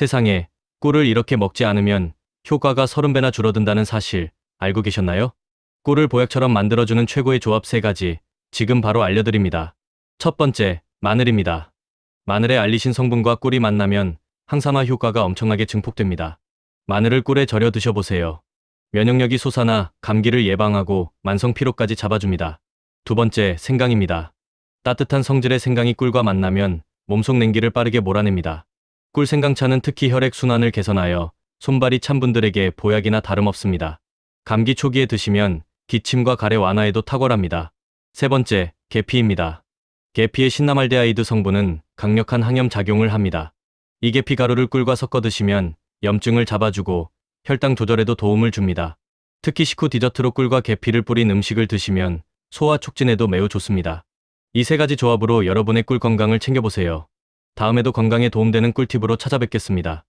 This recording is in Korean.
세상에 꿀을 이렇게 먹지 않으면 효과가 30배나 줄어든다는 사실 알고 계셨나요? 꿀을 보약처럼 만들어주는 최고의 조합 3가지 지금 바로 알려드립니다. 첫 번째, 마늘입니다. 마늘의 알리신 성분과 꿀이 만나면 항산화 효과가 엄청나게 증폭됩니다. 마늘을 꿀에 절여 드셔보세요. 면역력이 솟아나 감기를 예방하고 만성 피로까지 잡아줍니다. 두 번째, 생강입니다. 따뜻한 성질의 생강이 꿀과 만나면 몸속 냉기를 빠르게 몰아냅니다. 꿀 생강차는 특히 혈액 순환을 개선하여 손발이 찬 분들에게 보약이나 다름없습니다. 감기 초기에 드시면 기침과 가래 완화에도 탁월합니다. 세 번째, 계피입니다. 계피의 신나말데하이드 성분은 강력한 항염 작용을 합니다. 이 계피 가루를 꿀과 섞어 드시면 염증을 잡아주고 혈당 조절에도 도움을 줍니다. 특히 식후 디저트로 꿀과 계피를 뿌린 음식을 드시면 소화 촉진에도 매우 좋습니다. 이 세 가지 조합으로 여러분의 꿀 건강을 챙겨보세요. 다음에도 건강에 도움되는 꿀팁으로 찾아뵙겠습니다.